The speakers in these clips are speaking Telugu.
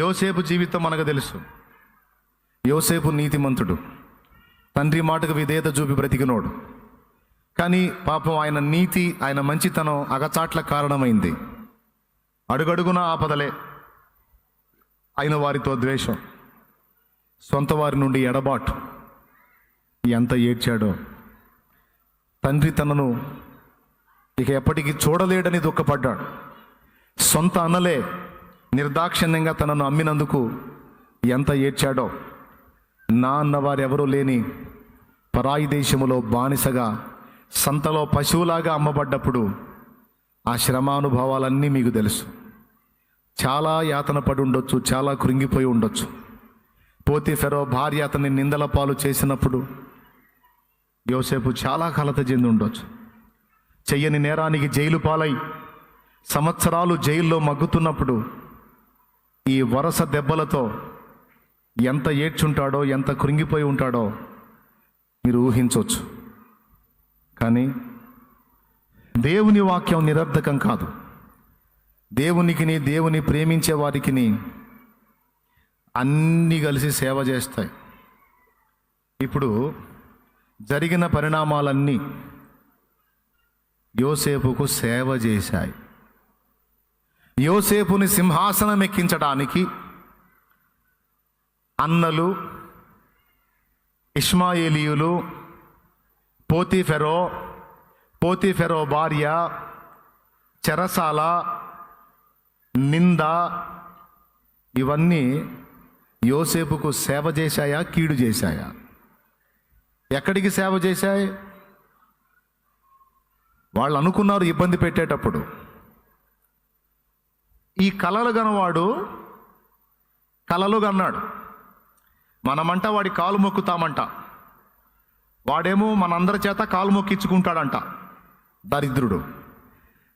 యోసేపు జీవితం మనకు తెలుసు. యోసేపు నీతిమంతుడు. తండ్రి మాటకు విధేయత చూపి బ్రతికినోడు. కానీ పాపం ఆయన నీతి ఆయన మంచితనం అగచాట్ల కారణమైంది. అడుగడుగున ఆపదలే. అయిన వారితో ద్వేషం. సొంత వారి నుండి ఎడబాటు. ఎంత ఏడ్చాడో. తండ్రి తనను ఇక ఎప్పటికీ చూడలేడని దుఃఖపడ్డాడు. సొంత అన్నలే నిర్దాక్షిణ్యంగా తనను అమ్మినందుకు ఎంత ఏడ్చాడో. నా అన్నవారెవరూ లేని పరాయి దేశములో బానిసగా సంతలో పశువులాగా అమ్మబడ్డప్పుడు ఆ శ్రమానుభవాలన్నీ మీకు తెలుసు. చాలా యాతన పడి ఉండొచ్చు చాలా కృంగిపోయి ఉండొచ్చు. పోతి ఫెరో భార్య అతన్ని నిందల పాలు చేసినప్పుడు యోసేపు చాలా కలత చెంది ఉండొచ్చు. చెయ్యని నేరానికి జైలు పాలై సంవత్సరాలు జైల్లో మగ్గుతున్నప్పుడు ఈ వరస దెబ్బలతో ఎంత ఏడ్చుంటాడో ఎంత కృంగిపోయి ఉంటాడో మీరు ఊహించవచ్చు. కానీ దేవుని వాక్యం నిరర్ధకం కాదు. దేవునికిని దేవుని ప్రేమించే వారికిని అన్నీ కలిసి సేవ చేస్తాయి. ఇప్పుడు జరిగిన పరిణామాలన్నీ యోసేపుకు సేవ చేశాయి. యోసేపుని సింహాసనం ఎక్కించడానికి అన్నలు ఇష్మాయేలీయులు పోతిఫెరో పోతిఫెరో భార్య చెరసాల నింద ఇవన్నీ యోసేపుకు సేవ చేశాయా కీడు చేశాయా? ఎక్కడికి సేవ చేశాయి? వాళ్ళు అనుకున్నారు ఇబ్బంది పెట్టేటప్పుడు. ఈ కలలు గనవాడు కలలు గన్నాడు. మనమంట వాడి కాలు మొక్కుతామంట. వాడేమో మనందరి చేత కాలు మొక్కించుకుంటాడంట. దరిద్రుడు.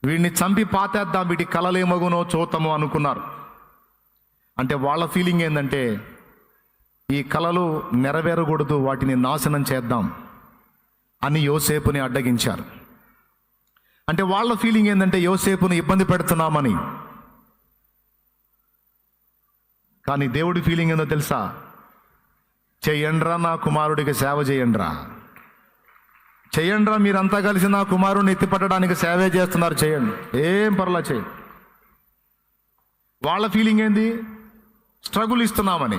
వీడిని చంపి పాతేద్దాం వీటి కలలేమగునో చూతము అనుకున్నారు. అంటే వాళ్ళ ఫీలింగ్ ఏంటంటే ఈ కలలు నెరవేరకూడదు వాటిని నాశనం చేద్దాం అని యోసేపుని అడ్డగించారు. అంటే వాళ్ళ ఫీలింగ్ ఏంటంటే యోసేపుని ఇబ్బంది పెడుతున్నామని. కానీ దేవుడి ఫీలింగ్ ఏందో తెలుసా? చెయ్యండ్రా నా కుమారుడికి సేవ చేయండ్రా చెయ్యండ్రా మీరంతా కలిసి నా కుమారుడిని ఎత్తిపట్టడానికి సేవే చేస్తున్నారు చేయండి ఏం పర్లా చేయండి వాళ్ళ ఫీలింగ్ ఏంది? స్ట్రగుల్ ఇస్తున్నామని.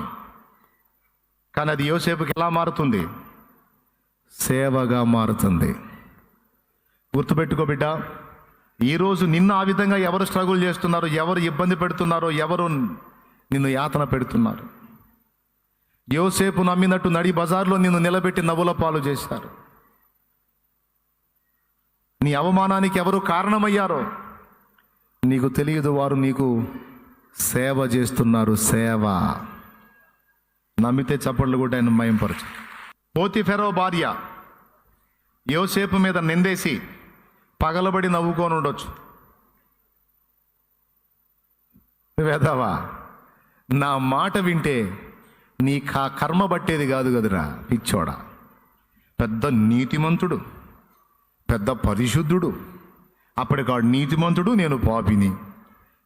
కానీ అది యోసేపుకి ఎలా మారుతుంది? సేవగా మారుతుంది. గుర్తుపెట్టుకో బిడ్డ ఈరోజు నిన్న ఆ విధంగా ఎవరు స్ట్రగుల్ చేస్తున్నారో ఎవరు ఇబ్బంది పెడుతున్నారో ఎవరు నిన్ను యాతన పెడుతున్నారు. యోసేపు నమ్మినట్టు నడి బజార్లో నిన్ను నిలబెట్టి నవ్వుల పాలు చేశారు. నీ అవమానానికి ఎవరు కారణమయ్యారో నీకు తెలియదు వారు నీకు సేవ చేస్తున్నారు సేవ. నమ్మితే చప్పట్లు కూడా ఆయన మయంపరచు. పోతి ఫెరో భార్య యోసేపు మీద నిందేసి పగలబడి నవ్వుకొని ఉండొచ్చు. వేదావా నా మాట వింటే నీ కా కర్మ పట్టేది కాదు కదురా పిచ్చోడా. పెద్ద నీతిమంతుడు పెద్ద పరిశుద్ధుడు అప్పటికాడు నీతిమంతుడు నేను పాపిని.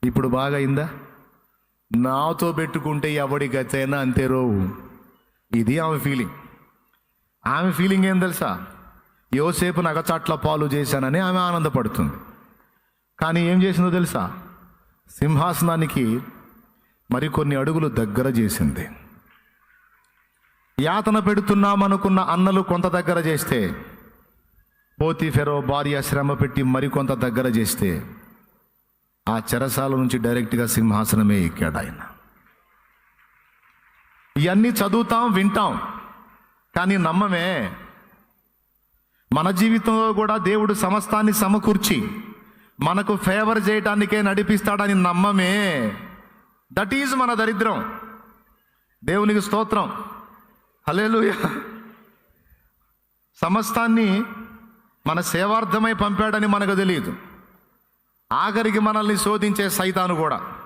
ఇప్పుడు బాగా అయిందా? నాతో పెట్టుకుంటే ఎవడికైనా అంతే రోవు. ఇది ఆమె ఫీలింగ్ ఆమె ఫీలింగ్ ఏం తెలుసా? యోసేపు నగచాట్ల పాలు చేశానని ఆమె ఆనందపడుతుంది. కానీ ఏం చేసిందో తెలుసా? సింహాసనానికి మరికొన్ని అడుగులు దగ్గర చేసింది. యాతన పెడుతున్నామనుకున్న అన్నలు కొంత దగ్గర చేస్తే పోతి ఫెరో భార్య శ్రమ పెట్టి మరికొంత దగ్గర చేస్తే ఆ చెరసాల నుంచి డైరెక్ట్గా సింహాసనమే ఎక్కాడు ఆయన. ఇవన్నీ చదువుతాం వింటాం కానీ నమ్మమే. మన జీవితంలో కూడా దేవుడు సమస్తాన్ని సమకూర్చి మనకు ఫేవర్ చేయటానికే నడిపిస్తాడని నమ్మమే. దట్ ఈజ్ మన దరిద్రం. దేవునికి స్తోత్రం. హలేలుయ సమస్తాన్ని మన సేవార్థమై పంపాడని మనకు తెలియదు. ఆఖరికి మనల్ని శోధించే సైతాను కూడా.